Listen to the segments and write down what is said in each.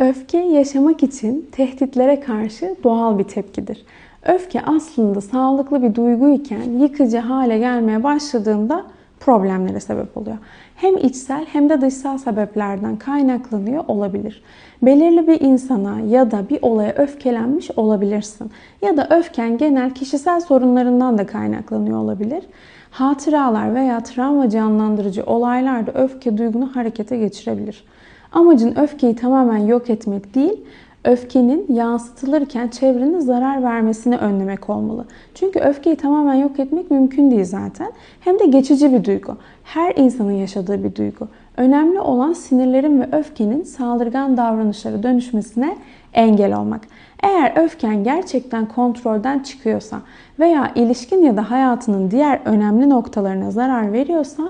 Öfke yaşamak için tehditlere karşı doğal bir tepkidir. Öfke aslında sağlıklı bir duygu iken yıkıcı hale gelmeye başladığında problemlere sebep oluyor. Hem içsel hem de dışsal sebeplerden kaynaklanıyor olabilir. Belirli bir insana ya da bir olaya öfkelenmiş olabilirsin. Ya da öfken genel kişisel sorunlarından da kaynaklanıyor olabilir. Hatıralar veya travma canlandırıcı olaylar da öfke duygunu harekete geçirebilir. Amacın öfkeyi tamamen yok etmek değil, öfkenin yansıtılırken çevrenin zarar vermesini önlemek olmalı. Çünkü öfkeyi tamamen yok etmek mümkün değil zaten. Hem de geçici bir duygu. Her insanın yaşadığı bir duygu. Önemli olan sinirlerin ve öfkenin saldırgan davranışlara dönüşmesine engel olmak. Eğer öfken gerçekten kontrolden çıkıyorsa veya ilişkin ya da hayatının diğer önemli noktalarına zarar veriyorsa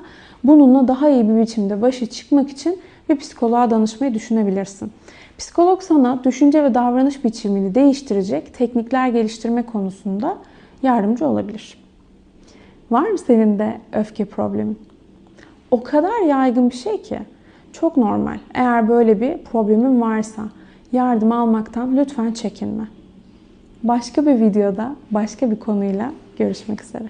bununla daha iyi bir biçimde başa çıkmak için bir psikoloğa danışmayı düşünebilirsin. Psikolog sana düşünce ve davranış biçimini değiştirecek teknikler geliştirme konusunda yardımcı olabilir. Var mı senin de öfke problemin? O kadar yaygın bir şey ki çok normal. Eğer böyle bir problemin varsa yardım almaktan lütfen çekinme. Başka bir videoda başka bir konuyla görüşmek üzere.